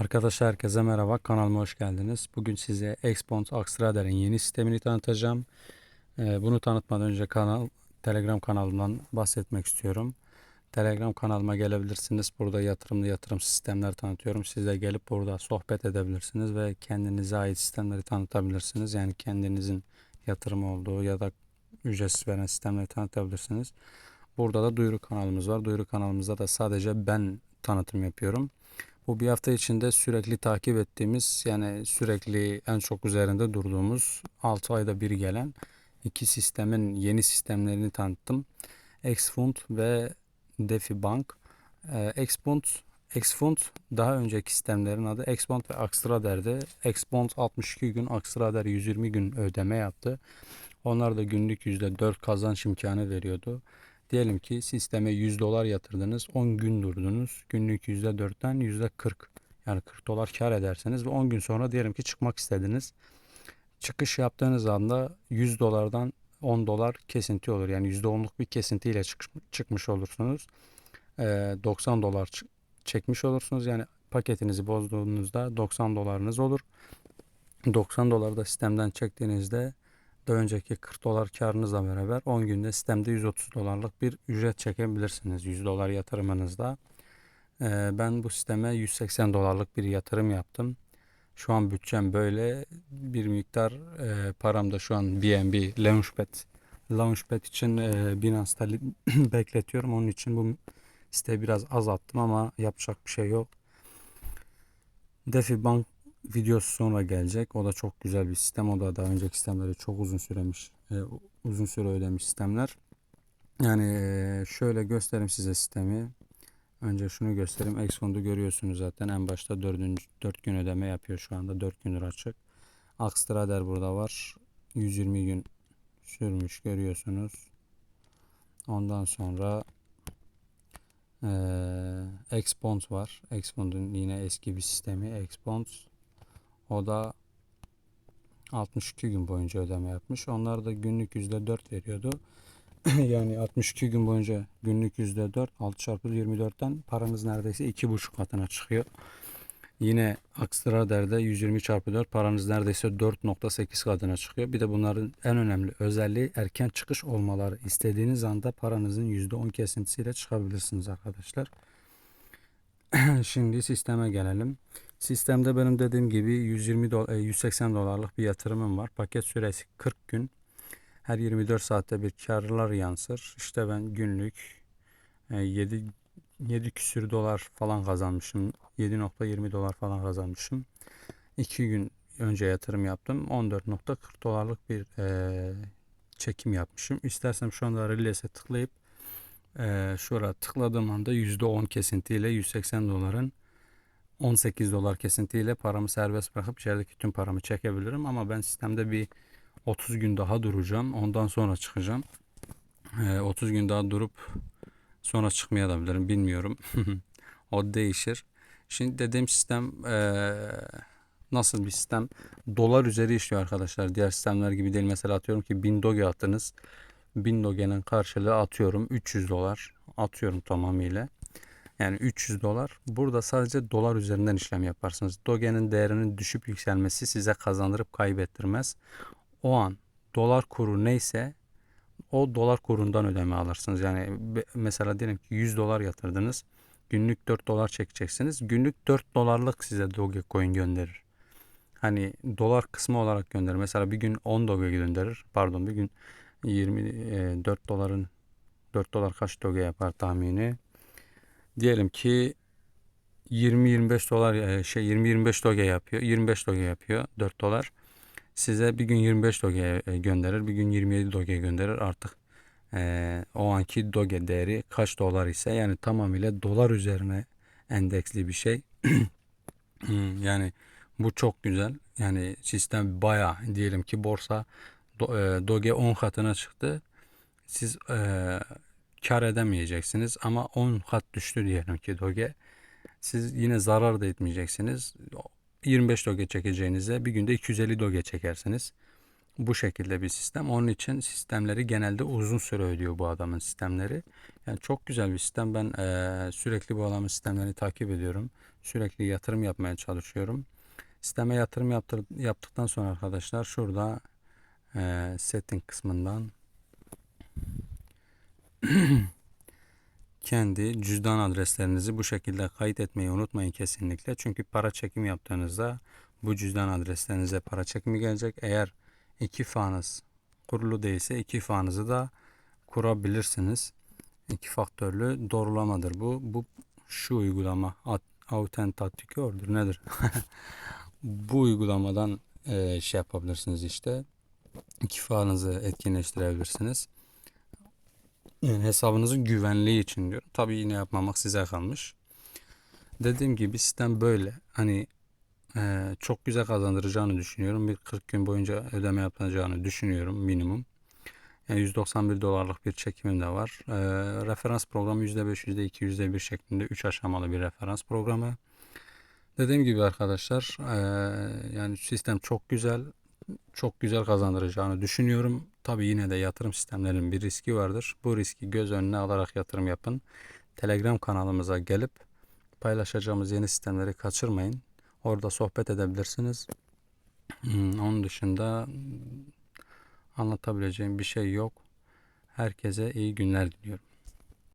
Arkadaşlar herkese merhaba kanalıma hoş geldiniz. Bugün size Expont Axtrader'in yeni sistemini tanıtacağım. Ee, bunu tanıtmadan önce kanal Telegram kanalımdan bahsetmek istiyorum. Telegram kanalıma gelebilirsiniz. Burada yatırımlı yatırım sistemler tanıtıyorum. Siz de gelip burada sohbet edebilirsiniz ve kendinize ait sistemleri tanıtabilirsiniz. Yani kendinizin yatırım olduğu ya da ücretsiz veren sistemleri tanıtabilirsiniz. Burada da duyuru kanalımız var. Duyuru kanalımızda da sadece ben tanıtım yapıyorum. Bu bir hafta içinde sürekli takip ettiğimiz yani sürekli en çok üzerinde durduğumuz 6 ayda bir gelen iki sistemin yeni sistemlerini tanıttım. Xfund ve DeFi Bank. Ee, Xfund, Xfund daha önceki sistemlerin adı Xfund ve Axtrader'di. Xfund 62 gün, Axtrader 120 gün ödeme yaptı. Onlar da günlük %4 kazanç imkanı veriyordu. Diyelim ki sisteme 100 dolar yatırdınız. 10 gün durdunuz. Günlük %4'ten %40. Yani 40 dolar kar ederseniz ve 10 gün sonra diyelim ki çıkmak istediniz. Çıkış yaptığınız anda 100 dolardan 10 dolar kesinti olur. Yani %10'luk bir kesintiyle çık- çıkmış olursunuz. Ee, 90 dolar çekmiş olursunuz. Yani paketinizi bozduğunuzda 90 dolarınız olur. 90 dolar da sistemden çektiğinizde daha önceki 40 dolar karınızla beraber 10 günde sistemde 130 dolarlık bir ücret çekebilirsiniz 100 dolar yatırımınızda. Ee, ben bu sisteme 180 dolarlık bir yatırım yaptım. Şu an bütçem böyle bir miktar e, param da şu an BNB Launchpad Launchpad için e, Binance'da bekletiyorum. Onun için bu siteyi biraz azalttım ama yapacak bir şey yok. DeFi Bank videosu sonra gelecek. O da çok güzel bir sistem. O da daha önceki sistemleri çok uzun süremiş, e, uzun süre ödemiş sistemler. Yani e, şöyle göstereyim size sistemi. Önce şunu göstereyim. Exxon'u görüyorsunuz zaten. En başta 4. 4 gün ödeme yapıyor şu anda. 4 gündür açık. Axtrader burada var. 120 gün sürmüş görüyorsunuz. Ondan sonra eee Xbond var. Xbond'un yine eski bir sistemi. Xbond o da 62 gün boyunca ödeme yapmış. Onlar da günlük %4 veriyordu. yani 62 gün boyunca günlük %4 6 çarpı 24'ten paranız neredeyse 2,5 katına çıkıyor. Yine Axtrader'de 120 çarpı 4 paranız neredeyse 4.8 katına çıkıyor. Bir de bunların en önemli özelliği erken çıkış olmaları. İstediğiniz anda paranızın %10 kesintisiyle çıkabilirsiniz arkadaşlar. Şimdi sisteme gelelim. Sistemde benim dediğim gibi 120 dolar, 180 dolarlık bir yatırımım var. Paket süresi 40 gün. Her 24 saatte bir karlar yansır. İşte ben günlük e, 7 7 küsür dolar falan kazanmışım. 7.20 dolar falan kazanmışım. 2 gün önce yatırım yaptım. 14.40 dolarlık bir e, çekim yapmışım. İstersem şu anda Release'e tıklayıp e, şuraya tıkladığım anda %10 kesintiyle 180 doların 18 dolar kesintiyle paramı serbest bırakıp içerideki tüm paramı çekebilirim. Ama ben sistemde bir 30 gün daha duracağım. Ondan sonra çıkacağım. E, 30 gün daha durup sonra çıkmaya da bilirim. Bilmiyorum. o değişir. Şimdi dediğim sistem eee, nasıl bir sistem? Dolar üzeri işliyor arkadaşlar. Diğer sistemler gibi değil. Mesela atıyorum ki 1000 doge attınız. 1000 doge'nin karşılığı atıyorum 300 dolar. Atıyorum tamamıyla. Yani 300 dolar. Burada sadece dolar üzerinden işlem yaparsınız. Doge'nin değerinin düşüp yükselmesi size kazandırıp kaybettirmez. O an dolar kuru neyse o dolar kurundan ödeme alırsınız. Yani mesela diyelim ki 100 dolar yatırdınız. Günlük 4 dolar çekeceksiniz. Günlük 4 dolarlık size Dogecoin gönderir. Hani dolar kısmı olarak gönderir. Mesela bir gün 10 Doge gönderir. Pardon bir gün 24 doların 4 dolar kaç Doge yapar tahmini? Diyelim ki 20-25 dolar e, şey 20-25 Doge yapıyor. 25 Doge yapıyor 4 dolar. Size bir gün 25 Doge e, gönderir. Bir gün 27 Doge gönderir. Artık e, o anki Doge değeri kaç dolar ise yani tamamıyla dolar üzerine endeksli bir şey. Hmm, Yani bu çok güzel. Yani sistem bayağı diyelim ki borsa do- e, Doge 10 katına çıktı. Siz e, kar edemeyeceksiniz ama 10 kat düştü diyelim ki Doge. Siz yine zarar da etmeyeceksiniz. 25 Doge çekeceğinize bir günde 250 Doge çekersiniz. Bu şekilde bir sistem. Onun için sistemleri genelde uzun süre ödüyor bu adamın sistemleri. Yani çok güzel bir sistem. Ben eee, sürekli bu adamın sistemlerini takip ediyorum. Sürekli yatırım yapmaya çalışıyorum. Sisteme yatırım yaptır, yaptıktan sonra arkadaşlar şurada eee, setting kısmından kendi cüzdan adreslerinizi bu şekilde kayıt etmeyi unutmayın kesinlikle. Çünkü para çekim yaptığınızda bu cüzdan adreslerinize para çekimi gelecek. Eğer iki fağınız kurulu değilse iki fağınızı da kurabilirsiniz. İki faktörlü doğrulamadır bu. Bu şu uygulama Authenticator'dur nedir? Bu uygulamadan eee, şey yapabilirsiniz işte. İki fağınızı etkinleştirebilirsiniz. Yani hesabınızın güvenliği için diyorum. Tabii yine yapmamak size kalmış. Dediğim gibi sistem böyle. Hani eee, çok güzel kazandıracağını düşünüyorum. Bir 40 gün boyunca ödeme yapacağını düşünüyorum minimum. Yani 191 dolarlık bir çekimim de var. Eee, referans programı %5, %2, %1 şeklinde 3 aşamalı bir referans programı. Dediğim gibi arkadaşlar eee, yani sistem çok güzel. Çok güzel kazandıracağını düşünüyorum. Tabii yine de yatırım sistemlerinin bir riski vardır. Bu riski göz önüne alarak yatırım yapın. Telegram kanalımıza gelip paylaşacağımız yeni sistemleri kaçırmayın. Orada sohbet edebilirsiniz. Hmm, Onun dışında anlatabileceğim bir şey yok. Herkese iyi günler diliyorum.